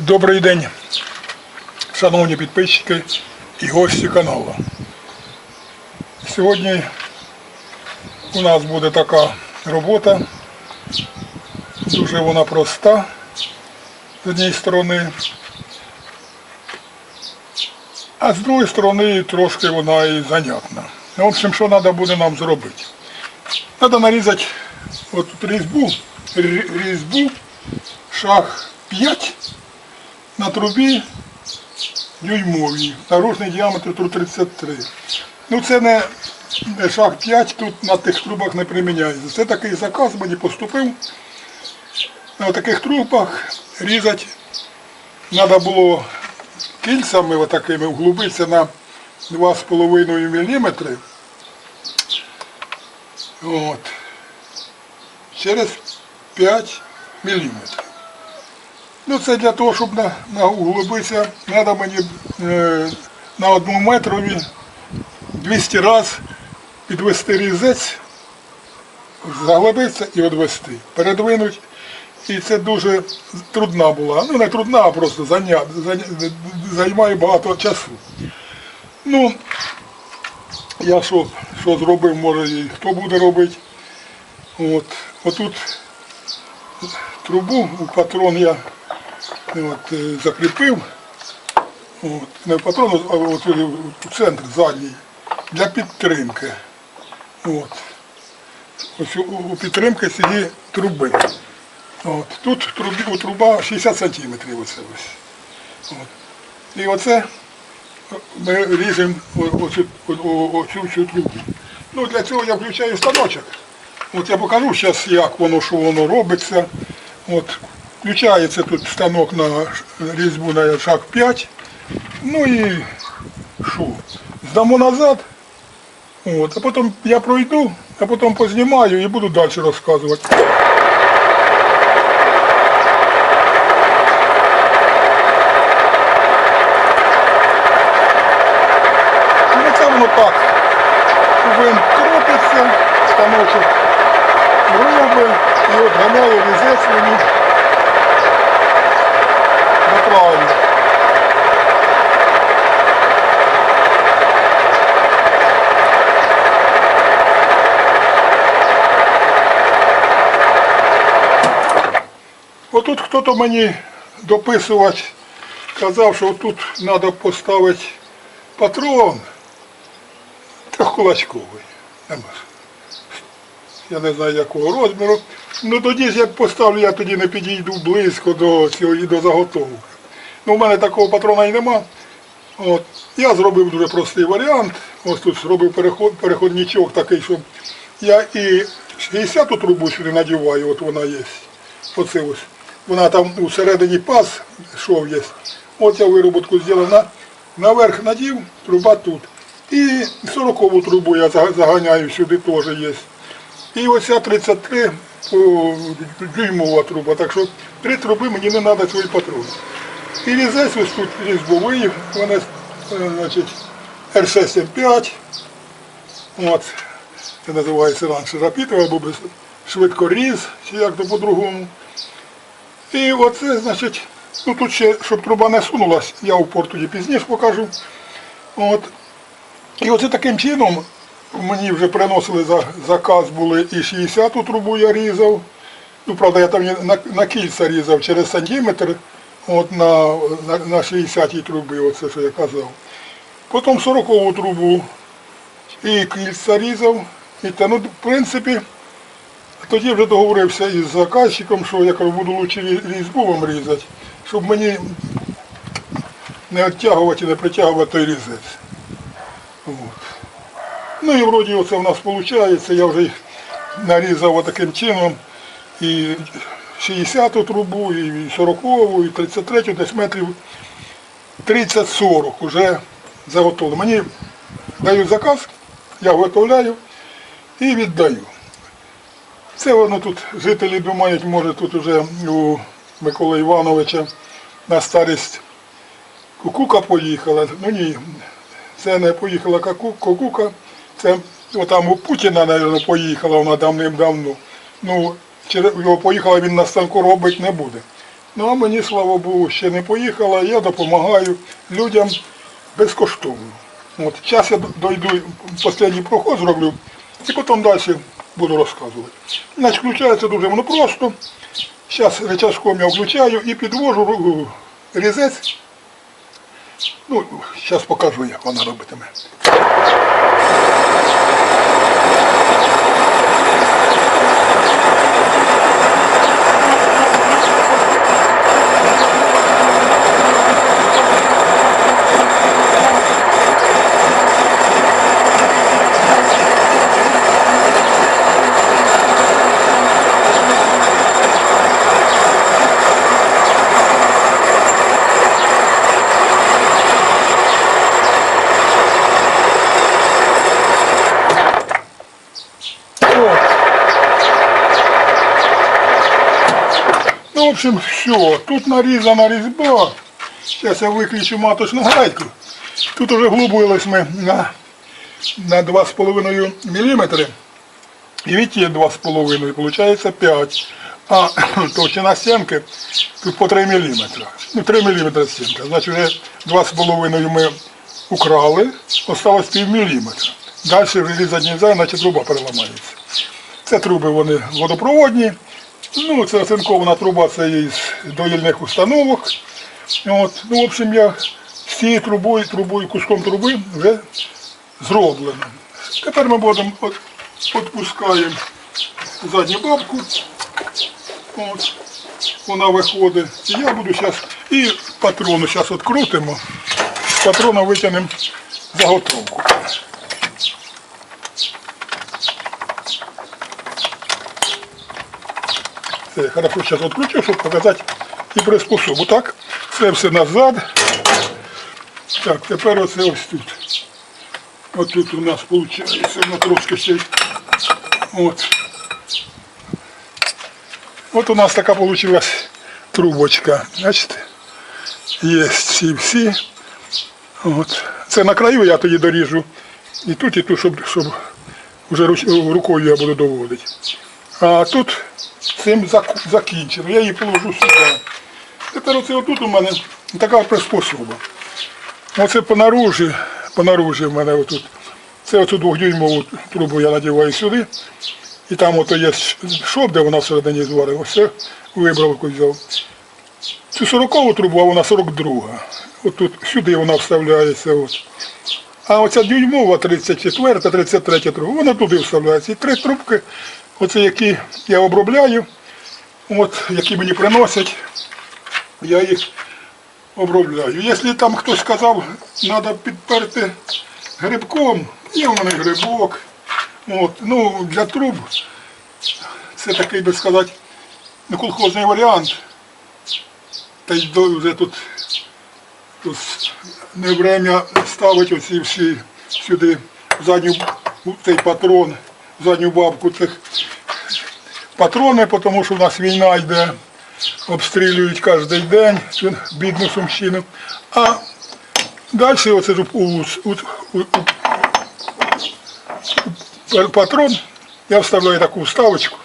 Добрий день, шановні підписчики і гості каналу. Сьогодні у нас буде така робота. Дуже вона проста з однієї сторони. А з другої сторони трошки вона і занятна. В общем, що треба буде нам зробити? Треба нарізати от різьбу, різьбу, шаг 5 на трубі дюймовій, наружний діаметр тут 33. Ну це не шаг 5, тут на тих трубах не приміняється. Це такий заказ мені поступив. На таких трубах різати треба було кільцями отакими вглубитися на 2,5 мм. От. Через 5 мм. Ну це для того, щоб на, на углубитися, треба мені е, на одному метрові 200 разів підвести різець, заглибитися і відвести, передвинути. І це дуже трудна була. Ну не трудна, а просто заня, заня, займає багато часу. Ну, я що, що зробив, може і хто буде робити. От, отут трубу у патрон я от, е, закріпив. От, не в патрон, а от е, у центр задній для підтримки. От. Ось у, підтримки цієї труби. От. Тут трубі, труба 60 сантиметрів оце ось. От. І оце ми ріжемо оцю, оцю всю трубу. Ну, для цього я включаю станочок. От я покажу зараз, як воно, що воно робиться. От, включається тут станок на різьбу на шаг 5. Ну і що? Здамо назад. От, а потім я пройду, а потім познімаю і буду далі розказувати. Ну це воно так. Вин крутиться, станочок робить от ганяє різець мені направлю. Отут хто-то мені дописувати казав, що тут треба поставити патрон трьохкулачковий. Я не знаю якого розміру. Ну тоді як поставлю, я тоді не підійду близько до цього до заготовки. Ну, у мене такого патрона і нема. От. Я зробив дуже простий варіант. Ось тут зробив переход, переходничок такий, щоб я і 60-ту трубу сюди надіваю, от вона є. Оце ось. Вона там усередині паз шов є. От я вироботку зробив. На, наверх надів, труба тут. І 40-ву трубу я заганяю сюди теж є. І оця 33 дюймова труба. Так що три труби мені не треба свої патрони. І різець ось тут різьбовий, вони, е, значить, R6M5. От. Це називається раніше рапітовий або без- швидкоріз, чи як то по-другому. І оце, значить, ну тут ще, щоб труба не сунулась, я упор тоді пізніше покажу. От. І оце таким чином мені вже приносили за заказ були і 60-ту трубу я різав. Ну, правда, я там на, на кільця різав через сантиметр от на, на, на 60-й трубі, оце що я казав. Потім 40-ву трубу і кільця різав. І та, ну, в принципі, тоді вже договорився із заказчиком, що я кажу, буду лучше рі- різьбу вам різати, щоб мені не відтягувати не притягувати той різець. От. Ну і вроді оце в нас виходить, я вже їх нарізав отаким чином і 60-ту трубу, і 40-ву, і 33-ю, десь метрів 30-40 вже заготовлено. Мені дають заказ, я виготовляю і віддаю. Це воно тут жителі думають, може тут вже у Миколи Івановича на старість кукука поїхала. Ну ні, це не поїхала кукука, це отам у Путіна, мабуть, поїхала вона давним-давно. Ну, його поїхала, він на станку робити не буде. Ну а мені, слава Богу, ще не поїхала, я допомагаю людям безкоштовно. От, зараз я дойду, останній проход зроблю, і потім далі буду розказувати. Значить, включається дуже воно просто. Зараз рычажком я включаю і підвожу різець. Ну, зараз покажу, як вона робитиме. От. Ну, в общем, все. Тут нарізана різьба. Зараз я виключу маточну гайку. Тут уже глубились ми на, на 2,5 мм. І від є 2,5, виходить 5. А товщина стінки тут по 3 мм. Ну, 3 мм стінка. Значить, вже 2,5 ми украли, осталось пів міліметра. Далі вже різати не значить труба переламається. Це труби вони водопроводні. Ну, це оцинкована труба, це із доїльних установок. От, ну, в общем, я з цією трубою, трубою, куском труби вже зроблено. Тепер ми будемо відпускаємо задню бабку. От, вона виходить. І я буду зараз і патрону зараз відкрутимо. З патрона витягнемо заготовку. Це хорошо зараз відключу, щоб показати і приспособу. Так, це все назад. Так, тепер оце ось тут. От тут у нас виходить, воно трошки ще. От. От у нас така вийшла трубочка. Бачите? Є ці всі. От. Це на краю я тоді доріжу. І тут, і тут, щоб, щоб вже рукою я буду доводити. А тут цим зак- закінчено. Я її положу сюди. Тепер оце отут у мене така приспособа. Оце по наружі, по наружі в мене отут. Це оцю двохдюймову трубу я надіваю сюди. І там ото є шов, де вона всередині зварила. Все вибрав, взяв. Цю 40 трубу, а вона 42. Отут сюди вона вставляється. От. А оця дюймова 34, 33 труба, вона туди вставляється. І три трубки, оце які я обробляю, от, які мені приносять, я їх обробляю. Якщо там хтось сказав, треба підперти грибком, є в мене грибок. От, ну, для труб це такий, би сказати, ну, колхозний варіант. Та й вже тут, тут не время ставить оці всі сюди в задню цей патрон, задню бабку цих патрони, тому що в нас війна йде, обстрілюють кожен день бідну Сумщину. А далі оце у, у, у, у, патрон я вставляю таку вставочку,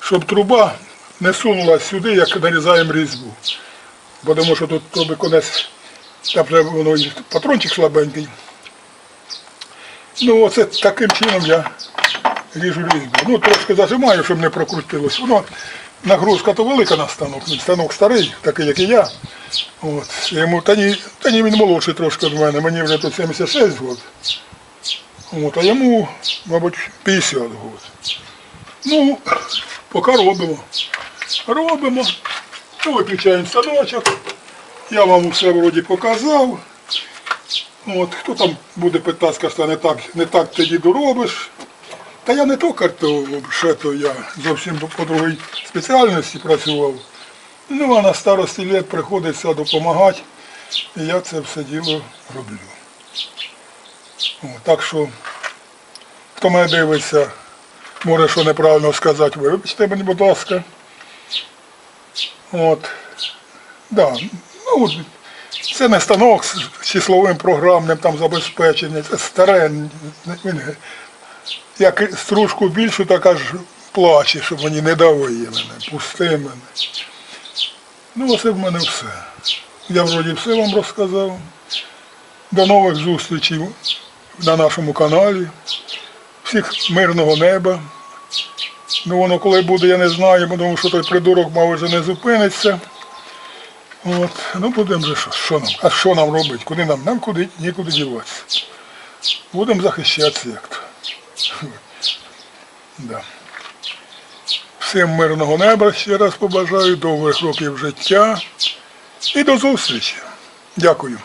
щоб труба не сунулась сюди, як нарізаємо різьбу. Бо тому що тут конець, там вже воно патрончик слабенький. Ну оце таким чином я ріжу різьбу. Ну трошки зажимаю, щоб не прокрутилось. Воно нагрузка то велика на станок. Ну, Станок старий, такий, як і я. От. Йому, та, ні, та ні, він молодший трошки від мене, мені вже тут 76 років. От, а йому, мабуть, 50 років. Ну, поки робимо. Робимо. Ну, виключаємо станочок. Я вам все вроді показав. От, хто там буде питати, скаже, не так, не так ти діду робиш. Та я не токар, то ще то я зовсім по- другій спеціальності працював. Ну, а на старості літ приходиться допомагати. І я це все діло роблю. О, так що, хто мене дивиться, може що неправильно сказати, вибачте мені, будь ласка. От. Да. Ну, це не станок з числовим програмним там забезпечення, це старе. Він, як стружку більшу, так аж плаче, щоб мені не давили мене, пусти мене. Ну, оце в мене все. Я вроді все вам розказав. До нових зустрічей на нашому каналі. Всіх мирного неба. Ну воно коли буде, я не знаю, тому що той придурок, мав вже не зупиниться. От, ну будемо же що, нам? А що нам робити? Куди нам? Нам куди нікуди діватися. Будемо захищатися як то. Да. Всім мирного неба ще раз побажаю, довгих років життя і до зустрічі. Дякую.